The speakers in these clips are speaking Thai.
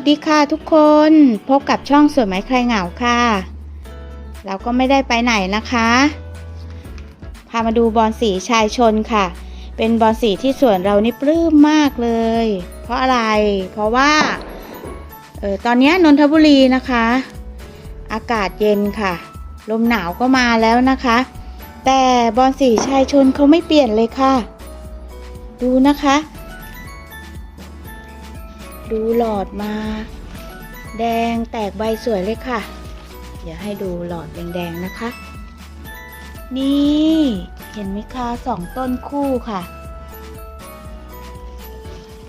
วัสดีค่ะทุกคนพบกับช่องสวยไหมใครเหงาค่ะ เราก็ไม่ได้ไปไหนนะคะ พามาดูบอลสีชายชนค่ะ เป็นบอลสีที่สวนเรานี่ปลื้มมากเลย เพราะอะไร เพราะว่าเออตอนนี้นนทบุรีนะคะ อากาศเย็นค่ะ ลมหนาวก็มาแล้วนะคะ แต่บอลสีชายชนเขาไม่เปลี่ยนเลยค่ะ ดูนะคะ ดูหลอดมา แดงแตกใบสวยเลยค่ะ เดี๋ยวให้ดูหลอดแดงๆนะคะ นี่เห็นไหมคะสองต้นคู่ค่ะ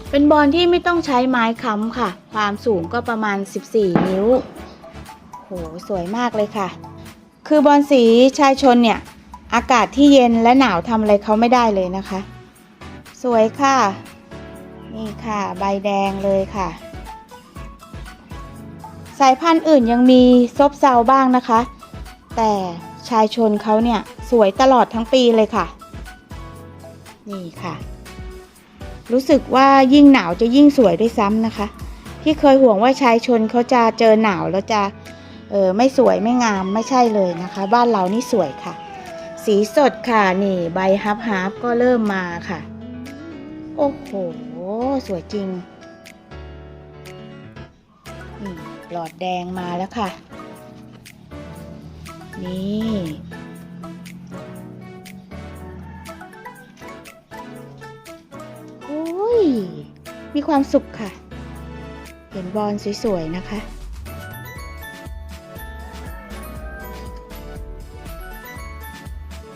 เป็นบอลที่ไม่ต้องใช้ไม้ค้ำค่ะ ความสูงก็ประมาณ 14 นิ้วโหสวยมากเลยค่ะ คือบอลสีชายชนเนี่ย อากาศที่เย็นและหนาวทำอะไรเขาไม่ได้เลยนะคะ สวยค่ะ นี่ค่ะใบแดงเลยค่ะ สายพันธุ์อื่นยังมีซบเซาบ้างนะคะ แต่ชายชนเขาเนี่ยสวยตลอดทั้งปีเลยค่ะ นี่ค่ะ รู้สึกว่ายิ่งหนาวจะยิ่งสวยด้วยซ้ำนะคะ ที่เคยห่วงว่าชายชนเขาจะเจอหนาวแล้วจะเออไม่สวยไม่งามไม่ใช่เลยนะคะ บ้านเรานี่สวยค่ะ สีสดค่ะนี่ใบฮับฮับก็เริ่มมาค่ะ โอ้โห สวยจริงนี่หลอดแดงมาแล้วค่ะ นี่โอ้ย มีความสุขค่ะ เห็นบอลสวย ๆ นะคะ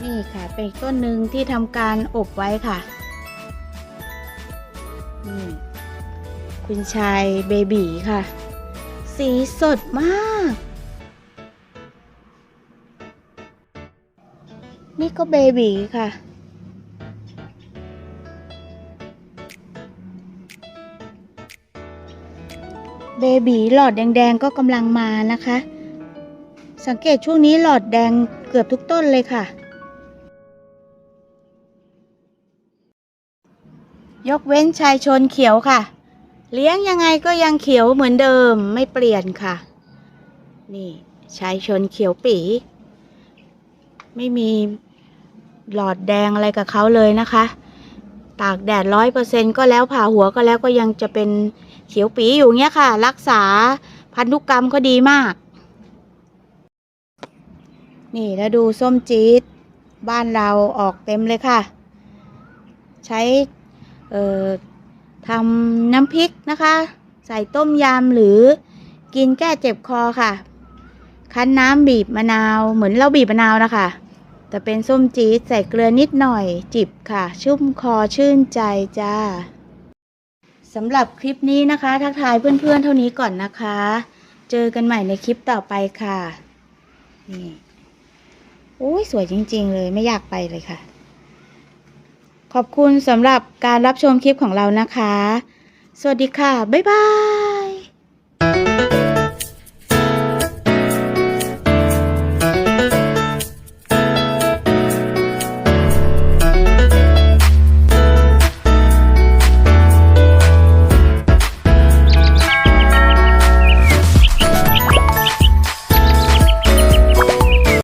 นี่ค่ะ เป็นต้นหนึ่งที่ทำการอบไว้ค่ะ นี่คุณชายเบบีค่ะ สีสดมาก นี่ก็เบบีค่ะ เบบีหลอดแดงๆก็กำลังมานะคะ สังเกตช่วงนี้หลอดแดงเกือบทุกต้นเลยค่ะ ยกเว้นชายชนเขียวค่ะ เลี้ยงยังไงก็ยังเขียวเหมือนเดิมไม่เปลี่ยนค่ะ นี่ชายชนเขียวปี ไม่มีหลอดแดงอะไรกับเขาเลยนะคะ ตากแดดร้อยเปอร์เซ็นก็แล้วผ่าหัวก็แล้วก็ยังจะเป็นเขียวปีอยู่เงี้ยค่ะ รักษาพันธุกรรมก็ดีมาก นี่แล้วดูส้มจี๊ดบ้านเราออกเต็มเลยค่ะ ใช้ ทำน้ำพริกนะคะ ใส่ต้มยำหรือกินแก้เจ็บคอค่ะ คั้นน้ำบีบมะนาวเหมือนเราบีบมะนาวนะคะแต่เป็นส้มจี๊ดใส่เกลือนิดหน่อยจิบค่ะ ชุ่มคอชื่นใจจ้าสำหรับคลิปนี้นะคะ ทักทายเพื่อนๆเท่านี้ก่อนนะคะ เจอกันใหม่ในคลิปต่อไปค่ะนี่โอ้ยสวยจริงๆเลยไม่อยากไปเลยค่ะ ขอบคุณสำหรับการรับชมคลิปของเรานะคะ สวัสดีค่ะ บ๊ายบาย